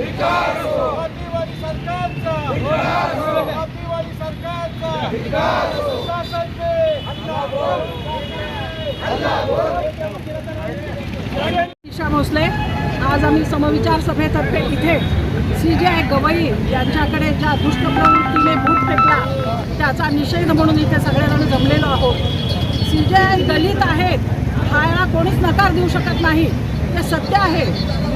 जातीवादी सरकारचा. सरकारचा. शासन पे भोसले आज आम्ही समविचार सभेतर्फे इथे सी जे आय गवई यांच्याकडे ज्या दुष्टप्रवृत्तीने बूट फेकला त्याचा निषेध म्हणून इथे सगळेजण जमलेलो आहोत. सी जे आय दलित आहेत हा याला कोणीच नकार देऊ शकत नाही. ते सत्य आहे.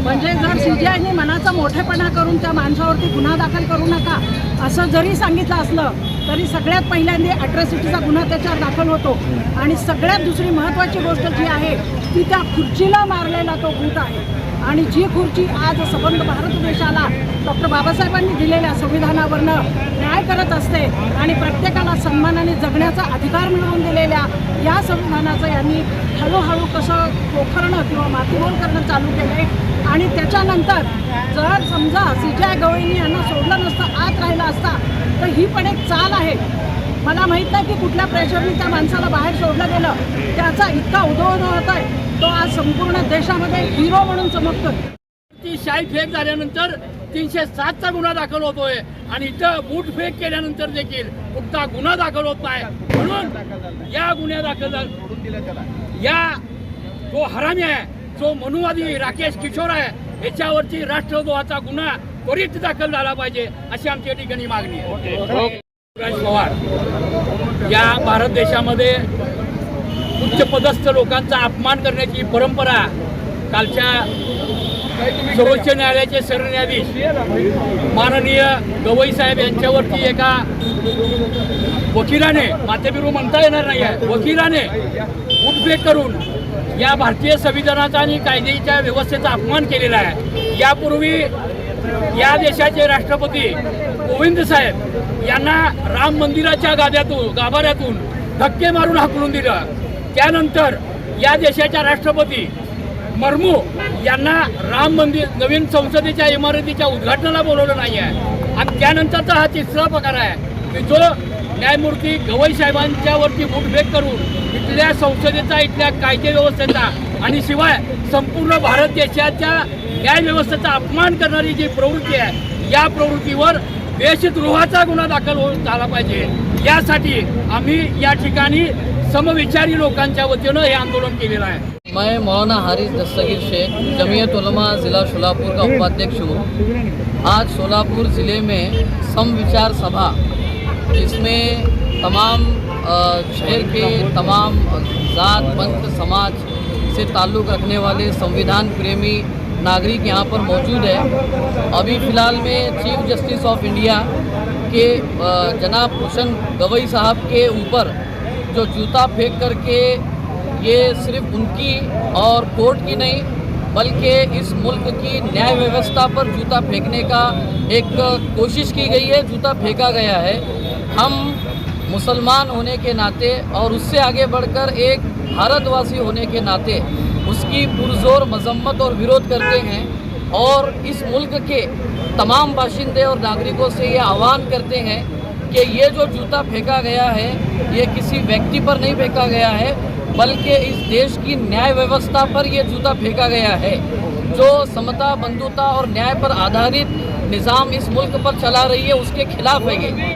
म्हणजे जर सी आयने मनाचा मोठेपणा करून त्या माणसावरती गुन्हा दाखल करू नका असं जरी सांगितलं असलं तरी सगळ्यात पहिल्यांदा अॅट्रॉसिटीचा गुन्हा त्याच्यावर दाखल होतो. आणि सगळ्यात दुसरी महत्त्वाची गोष्ट जी आहे ती त्या खुर्चीला मारलेला तो भूत आहे. आणि जी खुर्ची आज सबंध भारत देशाला डॉक्टर बाबासाहेबांनी दिलेल्या संविधानावरनं न्याय करत असते आणि प्रत्येकाला सन्मानाने जगण्याचा अधिकार मिळवून दिलेल्या या संविधानाचं यांनी हळूहळू कसं पोखरणं किंवा मातीमोल करणं चालू केलं आहे आणि त्याच्यानंतर जर समजा सिजाय गवळींनी यांना सोडलं नसतं आत राहिलं असता तर ही पण एक चाल आहे. मला माहीत नाही की कुठल्या प्रेशरने त्या माणसाला बाहेर सोडलं गेलं. त्याचा इतका उदो होत आहे. तो आज संपूर्ण देशामध्ये हिरो म्हणून चमकतोय. ती शाही फेक झाल्यानंतर तीनशे सातचा गुन्हा दाखल होतोय. आणि इथं बूट फेक केल्यानंतर देखील कुठला गुन्हा दाखल होत नाही. म्हणून या गुन्ह्या दाखल झाल- या जो हरामी आहे जो मनुवादी राकेश किशोर आहे याच्यावरती राष्ट्रद्रोहाचा गुन्हा त्वरित दाखल झाला पाहिजे अशी आमची या ठिकाणी मागणी आहे. पवार या भारत देशामध्ये उच्चपदस्थ लोकांचा अपमान करण्याची परंपरा कालच्या सर्वोच्च न्यायालयाचे सरन्यायाधीश माननीय गवई साहेब यांच्यावरती एका वकिलाने मातेबिरू म्हणता येणार नाही आहे वकिलाने उद्वेग करून या भारतीय संविधानाचा आणि कायद्याच्या व्यवस्थेचा अपमान केलेला आहे. यापूर्वी या देशाचे राष्ट्रपती गोविंद साहेब यांना राम मंदिराच्या गाद्यातून गाभाऱ्यातून धक्के मारून हाकलून दिलं. त्यानंतर या देशाच्या राष्ट्रपती मर्मू यांना राम मंदिर नवीन संसदेच्या इमारतीच्या उद्घाटनाला बोलवलं नाही आहे. आणि त्यानंतरचा हा तिसरा प्रकार आहे की जो न्यायमूर्ती गवई साहेबांच्यावरती मुठभेद करून इथल्या संसदेचा इथल्या कायदे व्यवस्थेचा आणि शिवाय संपूर्ण भारत देशाच्या न्याय व्यवस्थेचा अपमान करणारी जी प्रवृत्ती आहे या प्रवृत्तीवर देशद्रोहाचा गुन्हा दाखल होऊन झाला पाहिजे. यासाठी आम्ही या ठिकाणी समविचारी लोकांच्या वतीनं आंदोलन केलेलं आहे. मैं मौलाना हारिस दस्तगीर शेख, जमीयत उलमा ज़िला शोलापुर का उपाध्यक्ष हूँ। आज शोलापुर ज़िले में समविचार सभा, जिसमें तमाम शहर के तमाम ज़ात, पंथ, समाज से ताल्लुक़ रखने वाले संविधान प्रेमी नागरिक यहाँ पर मौजूद है। अभी फ़िलहाल में चीफ जस्टिस ऑफ़ इंडिया के जनाब भूषण गवई साहब के ऊपर जो जूता फेंक करके ये सिर्फ़ उनकी और कोर्ट की नहीं, बल्कि इस मुल्क की न्याय व्यवस्था पर जूता फेंकने का एक कोशिश की गई है, जूता फेंका गया है। हम मुसलमान होने के नाते और उससे आगे बढ़कर एक भारतवासी होने के नाते उसकी पुरजोर मजम्मत और विरोध करते हैं और इस मुल्क के तमाम बाशिंदे और नागरिकों से ये आह्वान करते हैं कि ये जो जूता फेंका गया है, ये किसी व्यक्ति पर नहीं फेंका गया है, बल्कि इस देश की न्याय व्यवस्था पर ये जूता फेंका गया है। जो समता, बंधुता और न्याय पर आधारित निज़ाम इस मुल्क पर चला रही है, उसके खिलाफ है ये।